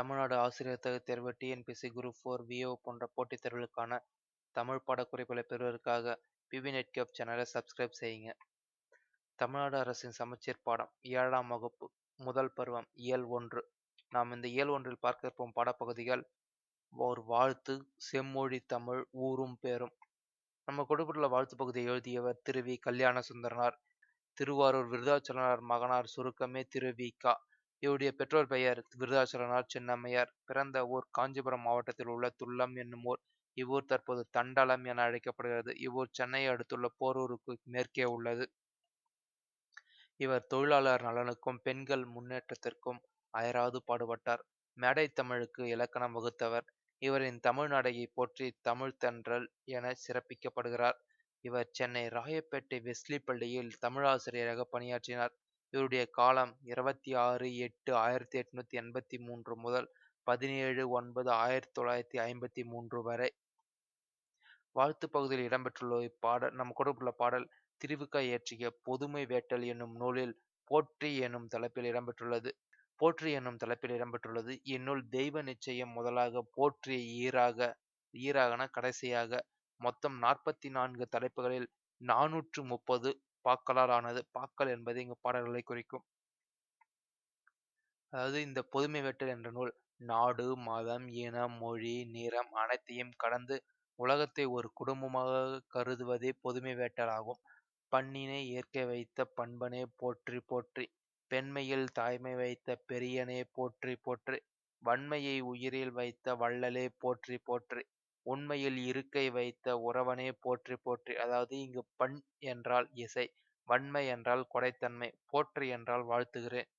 தமிழ்நாடு ஆசிரியர் தகுதித் தேர்வு, டிஎன்பிஎஸ்சி குரூப் ஃபோர், விஓ போன்ற போட்டித் தேர்வுகளுக்கான தமிழ் பாடக்குறிப்புகளை பெறுவதற்காக பிபி நெட்கேப் சேனலை சப்ஸ்கிரைப் செய்யுங்க. தமிழ்நாடு அரசின் சமச்சீர் பாடம் ஏழாம் வகுப்பு முதல் பருவம் இயல் ஒன்று. நாம் இந்த இயல் ஒன்றில் பார்க்க இருப்போம் பாடப்பகுதிகள் ஒரு வாழ்த்து செம்மொழி தமிழ் ஊரும் பேரும். நம்ம கொடுக்கப்பட்டுள்ள வாழ்த்து பகுதியை எழுதியவர் திரு வி கல்யாண சுந்தரனார் திருவாரூர் விருதாச்சலனார் மகனார் சுருக்கமே திரு வி கா. இவருடைய பெற்றோர் பெயர் விருதாச்சலனார் சின்னம்மையார். பிறந்த ஊர் காஞ்சிபுரம் மாவட்டத்தில் உள்ள துல்லம் என்னும் ஊர். இவ்வூர் தற்போது தண்டலம் என அழைக்கப்படுகிறது. இவ்வூர் சென்னையை அடுத்துள்ள போரூருக்கு மேற்கே உள்ளது. இவர் தொழிலாளர் நலனுக்கும் பெண்கள் முன்னேற்றத்திற்கும் அயராது பாடுபட்டார். மேடை தமிழுக்கு இலக்கணம் வகுத்தவர். இவரின் தமிழ்நாடையை போற்றி தமிழ் தென்றல் என சிறப்பிக்கப்படுகிறார். இவர் சென்னை ராயப்பேட்டை வெஸ்லி பள்ளியில் தமிழாசிரியராக பணியாற்றினார். இவருடைய காலம் இருபத்தி ஆறு எட்டு ஆயிரத்தி எட்நூத்தி எண்பத்தி மூன்று முதல் பதினேழு ஒன்பது ஆயிரத்தி தொள்ளாயிரத்தி ஐம்பத்தி மூன்று வரை. வாழ்த்து பகுதியில் இடம்பெற்றுள்ள இப்பாடல் நம் கொடுப்புள்ள பாடல் திருவுக்கா இயற்றிய பொதுமை வேட்டல் என்னும் நூலில் போற்றி என்னும் தலைப்பில் இடம்பெற்றுள்ளது. போற்றி என்னும் தலைப்பில் இடம்பெற்றுள்ளது. இந்நூல் தெய்வ நிச்சயம் முதலாக போற்றிய ஈராக ஈராகன கடைசியாக மொத்தம் நாற்பத்தி நான்கு தலைப்புகளில் நானூற்று முப்பது பாக்களால் ஆனது பாக்கல் என்பது இங்கு பாடல்களை குறிக்கும். அதாவது இந்த பொதுமை வெட்டல் என்ற நூல் நாடு மதம் இனம் மொழி நிறம் அனைத்தையும் கடந்து உலகத்தை ஒரு குடும்பமாக கருதுவதே பொதுமை வேட்டலாகும் பண்ணினை ஏற்க வைத்த பண்பனே போற்றி போற்றி. பெண்மையில் தாய்மை வைத்த பெரியனே போற்றி போற்றி. வன்மையை உயிரில் வைத்த வள்ளலே போற்றி போற்றி. உண்மையில் இருக்கை வைத்த உறவனே போற்றி போற்றி. அதாவது இங்கு பண் என்றால் இசை வன்மை என்றால் கொடைத்தன்மை போற்றி என்றால் வாழ்த்துகிறேன்.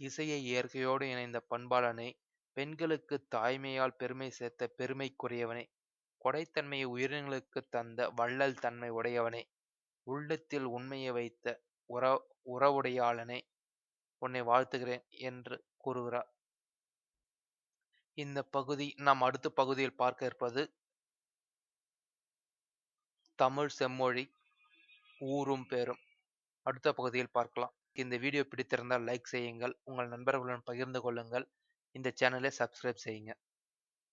இசையை இயற்கையோடு இணைந்த பண்பாளனை பெண்களுக்கு தாய்மையால் பெருமை சேர்த்த பெருமைக்குரியவனே கொடைத்தன்மையை உயிரினங்களுக்கு தந்த வள்ளல் தன்மை உடையவனே உள்ளத்தில் உண்மையை வைத்த உற உறவுடையாளனே உன்னை வாழ்த்துகிறேன் என்று கூறுகிறார். இந்த பகுதி நாம் அடுத்த பகுதியில் பார்க்க இருப்பது தமிழ் செம்மொழி ஊரும் பேரும். அடுத்த பகுதியில் பார்க்கலாம். இந்த வீடியோ பிடித்திருந்தால் லைக் செய்யுங்கள். உங்கள் நண்பர்களுடன் பகிர்ந்து கொள்ளுங்கள். இந்த சேனலை சப்ஸ்கிரைப் செய்யுங்க.